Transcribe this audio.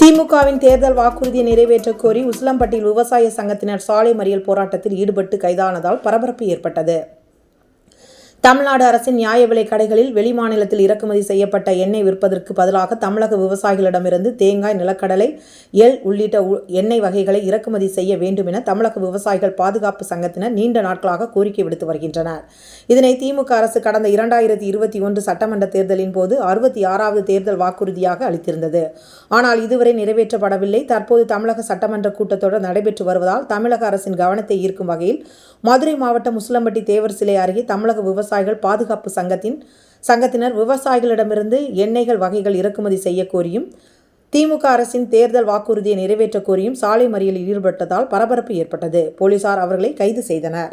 திமுகவின் தேர்தல் வாக்குறுதியை நிறைவேற்றக் கோரி உசிலம்பட்டியில் விவசாய சங்கத்தினர் சாலை மறியல் போராட்டத்தில் ஈடுபட்டு கைதானதால் பரபரப்பு ஏற்பட்டது. தமிழ்நாடு அரசின் நியாய விலை கடைகளில் வெளிமாநிலத்தில் இறக்குமதி செய்யப்பட்ட எண்ணெய் விற்பதற்கு பதிலாக தமிழக விவசாயிகளிடமிருந்து தேங்காய் நிலக்கடலை எல் உள்ளிட்ட உ- எண்ணெய் வகைகளை இறக்குமதி செய்ய வேண்டும் என தமிழக விவசாயிகள் பாதுகாப்பு சங்கத்தினர் நீண்ட நாட்களாக கோரிக்கை விடுத்து வருகின்றனர். இதனை திமுக அரசு கடந்த இரண்டாயிரத்தி இருபத்தி ஒன்று சட்டமன்ற தேர்தலின் போது அறுபத்தி ஆறாவது தேர்தல் வாக்குறுதியாக அளித்திருந்தது. ஆனால் இதுவரை நிறைவேற்றப்படவில்லை. தற்போது தமிழக சட்டமன்ற கூட்டத்தொடர் நடைபெற்று வருவதால் தமிழக அரசின் கவனத்தை ஈர்க்கும் வகையில் மதுரை மாவட்டம் முஸ்லம்பட்டி தேவர் சிலை அருகே தமிழக விவசாய விவசாயிகள் பாதுகாப்பு சங்கத்தின் சங்கத்தினர் விவசாயிகளிடமிருந்து எண்ணெய்கள் வகைகள் இறக்குமதி செய்ய கோரியும் திமுக அரசின் தேர்தல் வாக்குறுதியை நிறைவேற்ற கோரியும் சாலை மறியலில் ஈடுபட்டதால் பரபரப்பு ஏற்பட்டது. போலீசார் அவர்களை கைது செய்தனர்.